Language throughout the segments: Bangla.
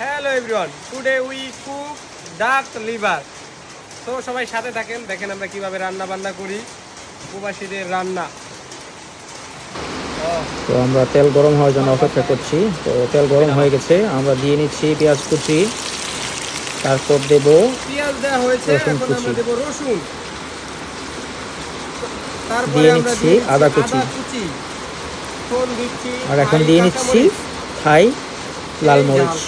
Hello everyone today we cook duck liver তো সবাই সাথে থাকেন। দেখেন আমরা কীভাবে রান্না বান্না করি। প্রবাসীদের রান্না। তো আমরা তেল গরম হওয়ার জন্য অপেক্ষা করছি। তো তেল গরম হয়ে গেছে। আমরা দিয়ে নিচ্ছি পেঁয়াজ কুচি। তারপর দেব পেঁয়াজ দেওয়া হয়েছে। রসুন কুচি। দেবো রসুন। দিয়ে নিচ্ছি আদা কুচি। আর এখন দিয়ে নিচ্ছি থাই লাল মরিচ।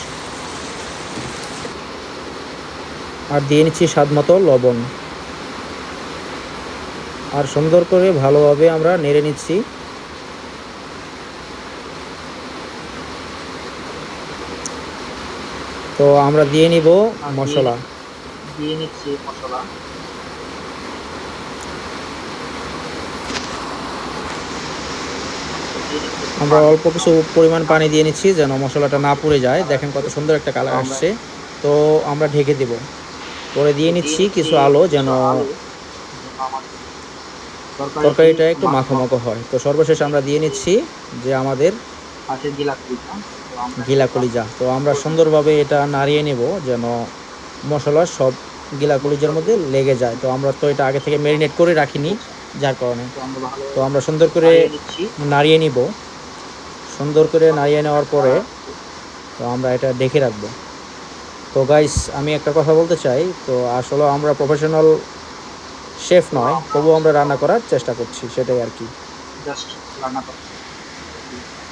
আর দিয়ে নিচ্ছি স্বাদ মতো লবণ। আর সুন্দর করে ভালোভাবে আমরা নেড়ে নিচ্ছি। তো আমরা দিয়ে নিব মশলা। দিয়ে নিচ্ছি মশলা। আমরা অল্প কিছু পরিমাণ পানি দিয়ে নিচ্ছি যেন মশলাটা না পুড়ে যায়। দেখেন কত সুন্দর একটা কালার আসছে। তো আমরা ঢেকে দেব। পরে দিয়ে নিচ্ছি কিছু আলো যেন তরকারিটা একটু মাখো মাখো। হয়। তো সর্বশেষ আমরা দিয়ে নিচ্ছি যে আমাদের গিলা তো আমরা কলিজা তো আমরা সুন্দরভাবে এটা নাড়িয়ে নেব যেন মশলা সব গিলা কলিজার মধ্যে লেগে যায়। তো আমরা তো এটা আগে থেকে ম্যারিনেট করে রাখিনি যার কারণে। তো আমরা সুন্দর করে নাড়িয়ে নিব। সুন্দর করে নাড়িয়ে নেওয়ার পরে তো আমরা এটা ঢেকে রাখব। তো গাইস আমি একটা কথা বলতে চাই। তো আসলে আমরা প্রফেশনাল শেফ নয় তবুও আমরা রান্না করার চেষ্টা করছি সেটাই আর কি।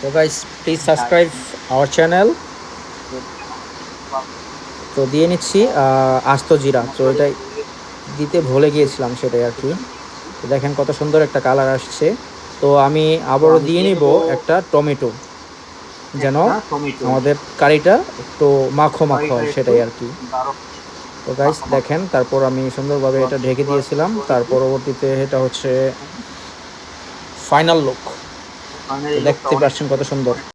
তো guys please subscribe our channel তো দিয়ে নিচ্ছি আস্ত জিরা। তো এটাই দিতে ভুলে গিয়েছিলাম সেটাই আর কি। দেখেন কত সুন্দর একটা কালার আসছে। তো আমি আবারও দিয়ে নিব একটা টমেটো। যেন আমাদের কারিটা একটু মাখো মাখো হয় সেটাই আর কি। তো গাইস দেখেন তারপর আমি সুন্দরভাবে এটা ঢেকে দিয়েছিলাম। তার পরবর্তীতে এটা হচ্ছে ফাইনাল লুক দেখতে পাচ্ছেন কত সুন্দর।